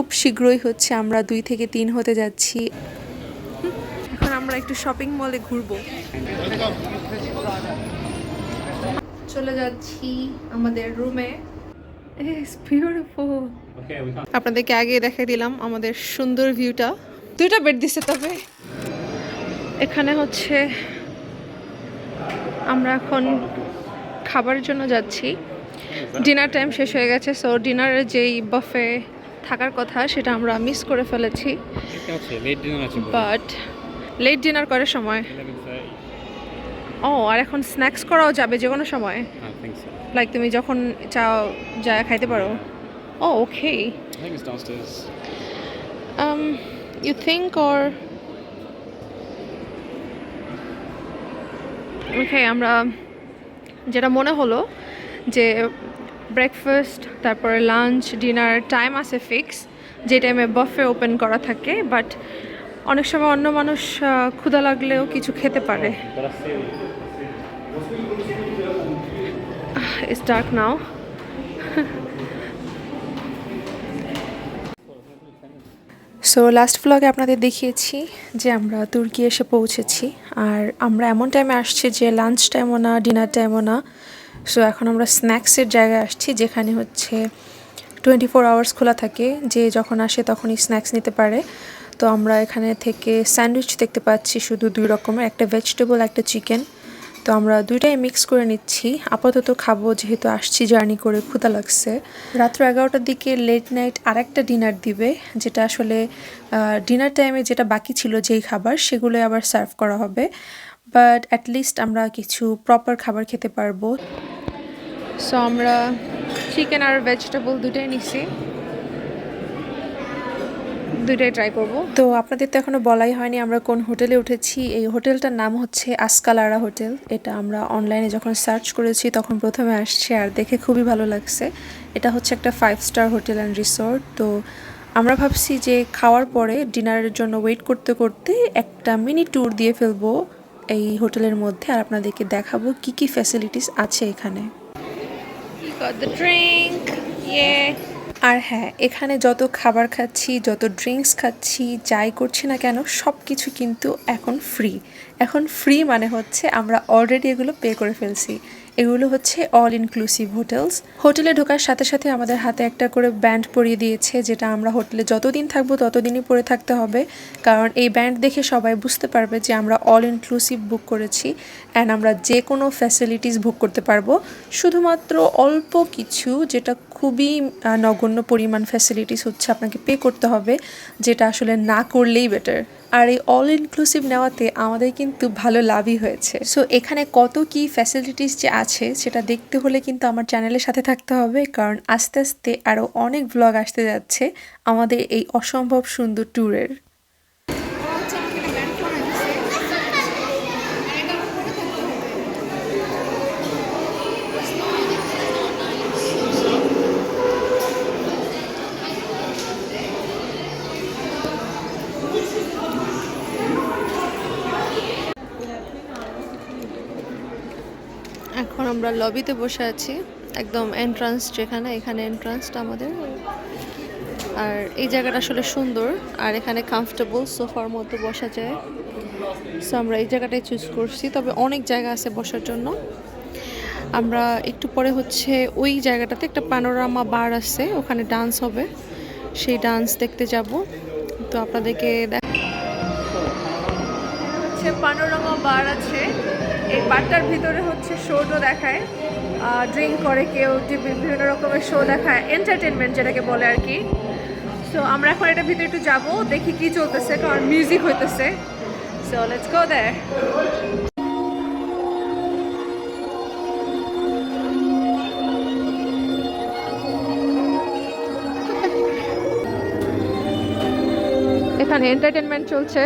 খুব শীঘ্রই হচ্ছে, আমরা দুই থেকে তিন হতে যাচ্ছি। এখন আমরা একটু শপিং মলে ঘুরবো। চলে যাচ্ছি আমাদের রুমে আপনাদেরকে আগে দেখাই দিলাম আমাদের সুন্দর ভিউটা দুইটা বেড দিছে তবে। এখানে হচ্ছে আমরা এখন খাবারের জন্য যাচ্ছি। ডিনার টাইম শেষ হয়ে গেছে সো ডিনারের যেই বাফে থাকার কথা সেটা আমরা মিস করে ফেলেছি। বাট লেট ডিনার করার সময়। ও আর এখন স্ন্যাক্স করাও যাবে যে কোনো সময়. লাইক তুমি যখন চাও যা খাইতে পারো। ও ওকে downstairs. um you ওকে আমরা যেটা মনে হলো যে ব্রেকফাস্ট তারপরে লাঞ্চ ডিনার টাইম আছে ফিক্স যে টাইমে বফে ওপেন করা থাকে বাট অনেক সময় অন্য মানুষ ক্ষুধা লাগলেও কিছু খেতে পারে। ইটস নাও সো লাস্ট ব্লগে আপনাদের দেখিয়েছি যে আমরা তুর্কি এসে পৌঁছেছি, আর আমরা এমন টাইমে আসছি যে লাঞ্চ টাইমও না ডিনার টাইমও না। সো এখন আমরা স্ন্যাক্সের জায়গায় আসছি যেখানে হচ্ছে টোয়েন্টি ফোর আওয়ার্স খোলা থাকে। যে যখন আসে তখনই স্ন্যাক্স নিতে পারে। তো আমরা এখানে থেকে স্যান্ডউইচ দেখতে পাচ্ছি শুধু দুই রকমের একটা ভেজিটেবল একটা চিকেন তো আমরা দুইটাই মিক্স করে নিচ্ছি। আপাতত খাব যেহেতু আসছি জার্নি করে, ক্ষুধা লাগছে। রাত্র এগারোটার দিকে লেট নাইট আরেকটা ডিনার দিবে, যেটা আসলে ডিনার টাইমে যেটা বাকি ছিল যেই খাবার, সেগুলো আবার সার্ভ করা হবে। বাট অ্যাটলিস্ট আমরা কিছু প্রপার খাবার খেতে পারব। সো আমরা চিকেন আর ভেজিটেবল দুটাই নিছি। দুইটাই ট্রাই করব। তো আপনাদের তো এখনও বলাই হয়নি আমরা কোন হোটেলে উঠেছি। এই হোটেলটার নাম হচ্ছে আসকালারা হোটেল। এটা আমরা অনলাইনে যখন সার্চ করেছি, তখন প্রথমে আসছে আর দেখে খুবই ভালো লাগছে। এটা হচ্ছে একটা five star hotel and resort তো আমরা ভাবছি যে খাওয়ার পরে ডিনারের জন্য ওয়েট করতে করতে একটা মিনি ট্যুর দিয়ে ফেলব এই হোটেলের মধ্যে। আর আপনাদেরকে দেখাবো কি কি ফ্যাসিলিটিস আছে এখানে। Got the drink. Yeah. আর হ্যাঁ এখানে যত খাবার খাচ্ছি, যত ড্রিঙ্কস খাচ্ছি, যাই করছি না কেন সব কিছু কিন্তু এখন ফ্রি এখন ফ্রি মানে হচ্ছে আমরা অলরেডি এগুলো পে করে ফেলছি এগুলো হচ্ছে অল ইনক্লুসিভ হোটেলস হোটেলে ঢোকার সাথে সাথে আমাদের হাতে একটা করে ব্যান্ড পরিয়ে দিয়েছে, যেটা আমরা হোটেলে যতদিন থাকব ততদিনই পরে থাকতে হবে। কারণ এই ব্যান্ড দেখে সবাই বুঝতে পারবে যে আমরা অল ইনক্লুসিভ বুক করেছি অ্যান্ড আমরা যে কোনো ফ্যাসিলিটিস বুক করতে পারব। শুধুমাত্র অল্প কিছু যেটা খুবই নগণ্য পরিমাণ ফ্যাসিলিটিস হচ্ছে আপনাকে পে করতে হবে, যেটা আসলে না করলেই বেটার আর এই অল ইনক্লুসিভ নেওয়াতে আমাদের কিন্তু ভালো লাভই হয়েছে। সো এখানে কত কি ফ্যাসিলিটিস যে আছে, সেটা দেখতে হলে কিন্তু আমার চ্যানেলের সাথে থাকতে হবে, কারণ আস্তে আস্তে আরও অনেক ব্লগ আসতে যাচ্ছে আমাদের এই অসম্ভব সুন্দর ট্যুরের এখন আমরা লবিতে বসে আছি, একদম এন্ট্রান্স যেখানে, এখানে এন্ট্রান্সটা আমাদের। আর এই জায়গাটা আসলে সুন্দর, আর এখানে কমফোর্টেবল সোফার মধ্যে বসা যায়। সো আমরা এই জায়গাটাই চুজ করছি, তবে অনেক জায়গা আছে বসার জন্য। আমরা একটু পরে হচ্ছে ওই জায়গাটাতে একটা প্যানোরামা বার আছে, ওখানে ডান্স হবে। সেই ডান্স দেখতে যাব। তো আপনাদেরকে দেখ হচ্ছে পানোরামা বার আছে। এই বারটার ভিতরে হচ্ছে শোটো দেখায় ড্রিঙ্ক করে কেউ বিভিন্ন রকমের শো দেখায় এন্টারটেনমেন্ট যেটাকে বলে আর কি। সো আমরা এখন এটা ভিতরে একটু যাব, দেখি কি চলতেছে, কারণ মিউজিক হইতেছে। সো লেটস গো দেয়ার এখানে এন্টারটেনমেন্ট চলছে।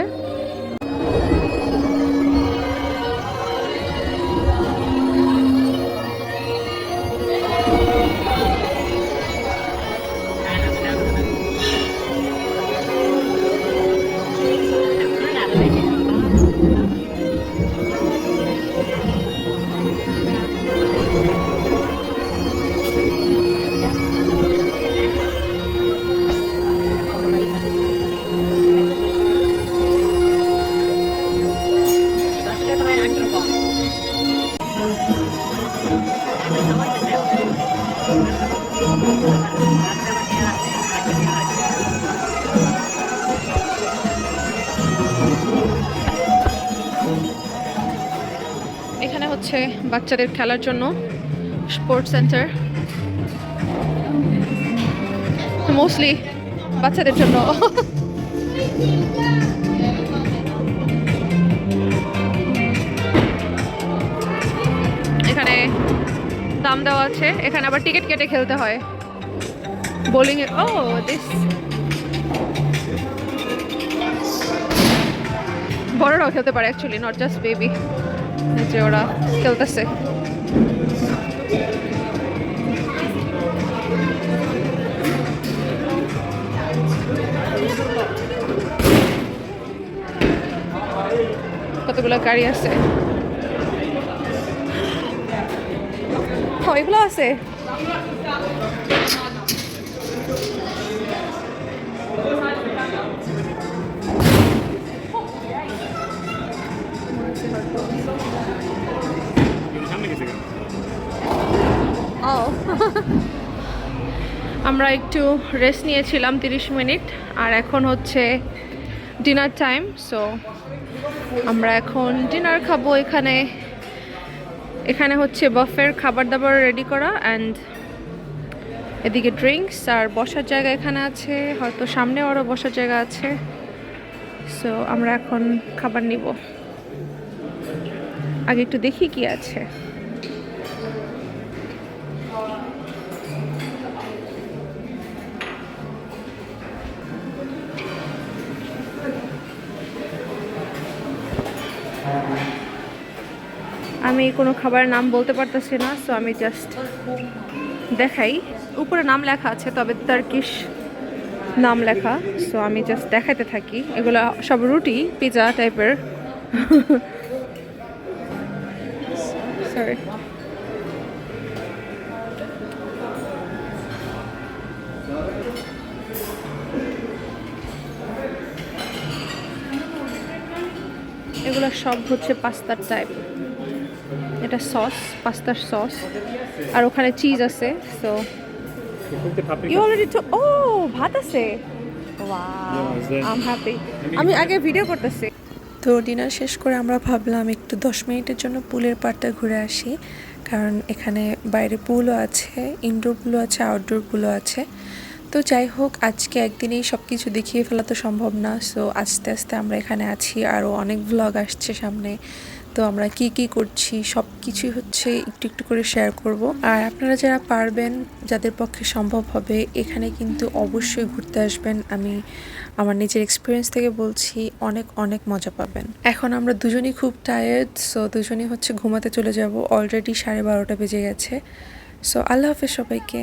এখানে হচ্ছে বাচ্চাদের খেলার জন্য স্পোর্টস সেন্টার মোস্টলি বাচ্চাদের জন্য। এখানে দাম দেওয়া আছে। এখানে আবার টিকিট কেটে খেলতে হয়। বোলিং ও দিস বড়রাও খেলতে পারে অ্যাকচুয়ালি নট জাস্ট বেবি যে ওরা খেলতেছে। কতগুলো গাড়ি আছে? এগুলো আছে? ও আমরা একটু রেস্ট নিয়েছিলাম তিরিশ মিনিট, আর এখন হচ্ছে ডিনার টাইম সো আমরা এখন ডিনার খাব এখানে। এখানে হচ্ছে বফের খাবার দাবার রেডি করা অ্যান্ড এদিকে ড্রিঙ্কস আর বসার জায়গা এখানে আছে, হয়তো সামনে আরও বসার জায়গা আছে। সো আমরা এখন খাবার নিব। আগে একটু দেখি কি আছে। আমি কোনো খাবারের নাম বলতে পারতেছি না সো আমি জাস্ট দেখাই। উপরে নাম লেখা আছে, তবে তার্কিশ নাম লেখা সো আমি জাস্ট দেখাতে থাকি। এগুলো সব রুটি পিজা টাইপের সরি এগুলো সব হচ্ছে পাস্তার টাইপ এটা সস পাস্তার সস আর ওখানে চিজ আছে সো ইউ অলরেডি টু ও ভাত আছে। আমি আগে ভিডিও করতেছি। তো ডিনার শেষ করে আমরা ভাবলাম একটু দশ মিনিটের জন্য পুলের পাড়টা ঘুরে আসি কারণ এখানে বাইরে পুলও আছে ইনডোর পুলও আছে আউটডোর পুলও আছে। তো যাই হোক আজকে একদিনেই সব কিছু দেখিয়ে ফেলা তো সম্ভব না সো আস্তে আস্তে আমরা এখানে আছি আরও অনেক ভ্লগ আসছে সামনে। তো আমরা কি কি করছি, সব কিছুই হচ্ছে একটু একটু করে শেয়ার করব। আর আপনারা যারা পারবেন, যাদের পক্ষে সম্ভব হবে, এখানে কিন্তু অবশ্যই ঘুরতে আসবেন। আমি আমার নিজের এক্সপিরিয়েন্স থেকে বলছি, অনেক অনেক মজা পাবেন। এখন আমরা দুজনই খুব টায়ার্ড সো দুজনই হচ্ছে ঘুমাতে চলে যাব। অলরেডি সাড়ে বারোটা বেজে গেছে। সো আল্লাহ হাফেজ সবাইকে।